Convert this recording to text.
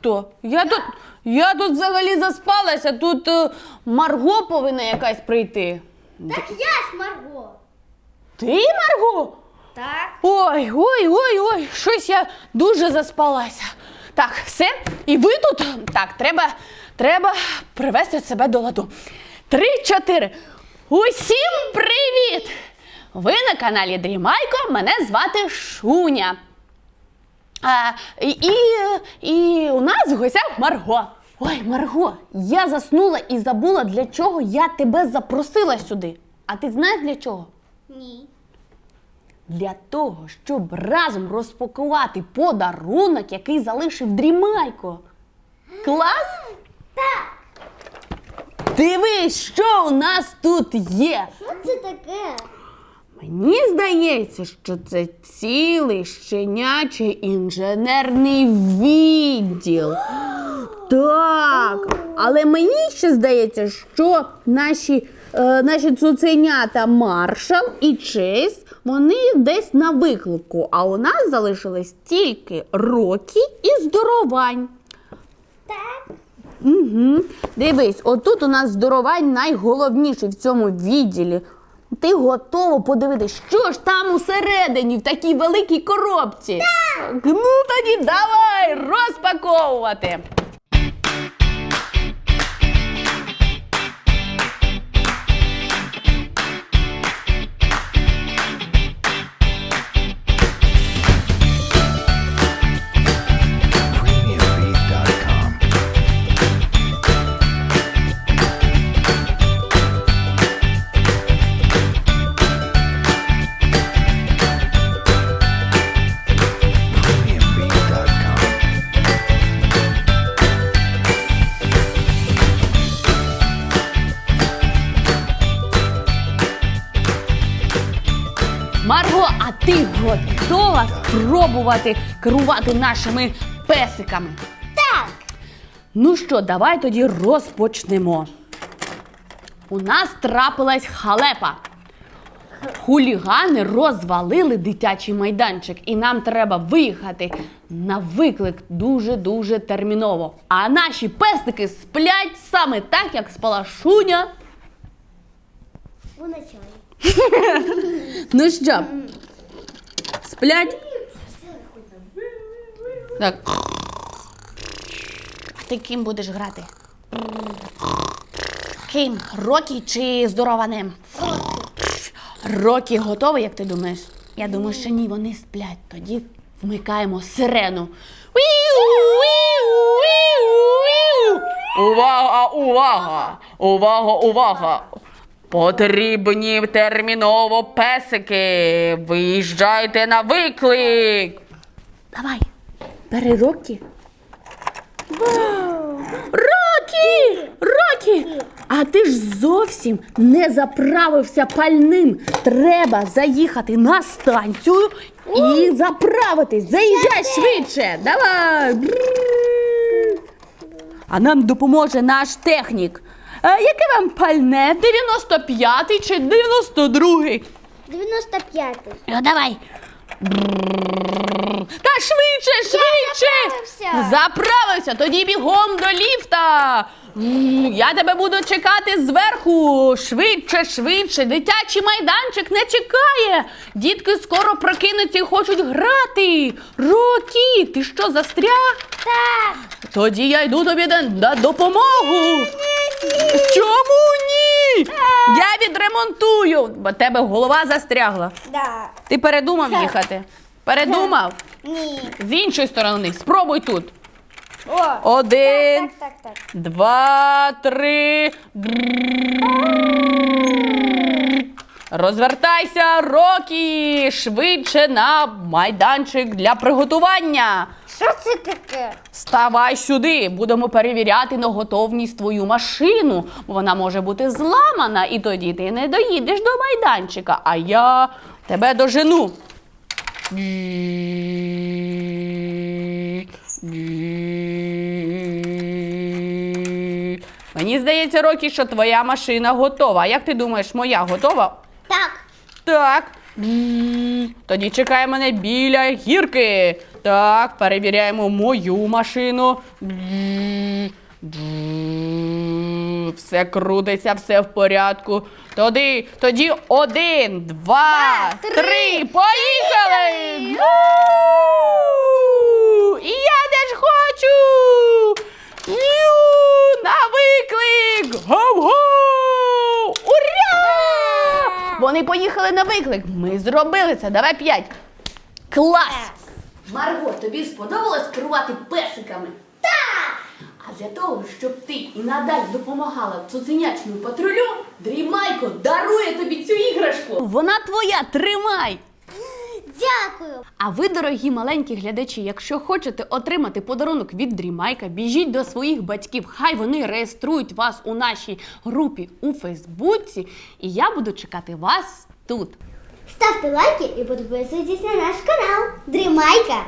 хто? Я тут, я тут взагалі заспалася, тут е, Марго повинна якась прийти. Так я ж Марго. Ти, Марго? Так. Ой, ой, ой, ой, щось я дуже заспалася. Так, все, і ви тут? Так, треба, треба привести себе до ладу. Три-чотири. Усім привіт! Ви на каналі Дрімайко, мене звати Шуня. А, і, і, у нас в гостях Марго. Ой, Марго, я заснула і забула, для чого я тебе запросила сюди. А ти знаєш для чого? Ні. Для того, щоб разом розпакувати подарунок, який залишив Дрімайко. Клас? Так. Дивись, що у нас тут є. Що це таке? Мені здається, що це цілий щенячий інженерний відділ. Так, але мені ще здається, що наші, е, наші цуценята Маршал і Чейз, вони десь на виклику, а у нас залишились тільки Рокі і здоровань. Так. Угу. Дивись, отут у нас здоровань найголовніший в цьому відділі. Ти готова подивитись, що ж там усередині в такій великій коробці? Так! Ну тоді давай розпаковувати. Марго, а ти готова спробувати керувати нашими песиками? Так. Ну що, давай тоді розпочнемо. У нас трапилась халепа. Хулігани розвалили дитячий майданчик, і нам треба виїхати на виклик дуже-дуже терміново. А наші песики сплять саме так, як спала шуня. У началі. Ну що, сплять? Так. А ти ким будеш грати? Ким? Рокі чи здорованим? Рокі готовий, як ти думаєш? Я думаю, що ні, вони сплять. Тоді вмикаємо сирену. Увага, увага! Увага, увага! Потрібні терміново песики. Виїжджайте на виклик. Давай, бери Рокі. Вау! Рокі! Рокі! А ти ж зовсім не заправився пальним. Треба заїхати на станцію і заправитись. Заїжджай швидше. Давай. А нам допоможе наш технік. Е, яке вам пальне? 95-й чи 92-й? 95-й. Ну, давай. Та швидше, швидше! заправився. Заправився, тоді бігом до ліфта. Я тебе буду чекати зверху. Швидше, швидше. Дитячий майданчик не чекає. Дітки скоро прокинуться і хочуть грати. Рокі, ти що застряг? Так. Тоді я йду тобі на, допомогу. Чому ні? Я відремонтую, бо тебе голова застрягла. Да. Ти передумав їхати? Передумав? Ні. З іншої сторони, спробуй тут. О. Один, Так, так, так. два, три. Розвертайся, Рокі! Швидше на майданчик для приготування. Що це таке? Ставай сюди, будемо перевіряти на готовність твою машину. Вона може бути зламана, і тоді ти не доїдеш до майданчика, а я тебе дожену. Мені здається, Рокі, що твоя машина готова. А як ти думаєш, моя готова? Так. Тоді чекає мене біля гірки. Так, перевіряємо мою машину. Все крутиться, все в порядку. Тоді, тоді один, два, Два, три. три. Поїхали! І я теж хочу! Ю! На виклик! Гоу-гоу! Вони поїхали на виклик. Ми зробили це. Давай п'ять. Клас! Марго, тобі сподобалось керувати песиками? Так! А для того, щоб ти і надалі допомагала цуценячному патрулю, Дрімайко дарує тобі цю іграшку. Вона твоя, тримай! Дякую. А ви, дорогі маленькі глядачі, якщо хочете отримати подарунок від Дрімайка, біжіть до своїх батьків. Хай вони реєструють вас у нашій групі у Фейсбуці, і я буду чекати вас тут. Ставте лайки і підписуйтесь на наш канал. Дрімайка.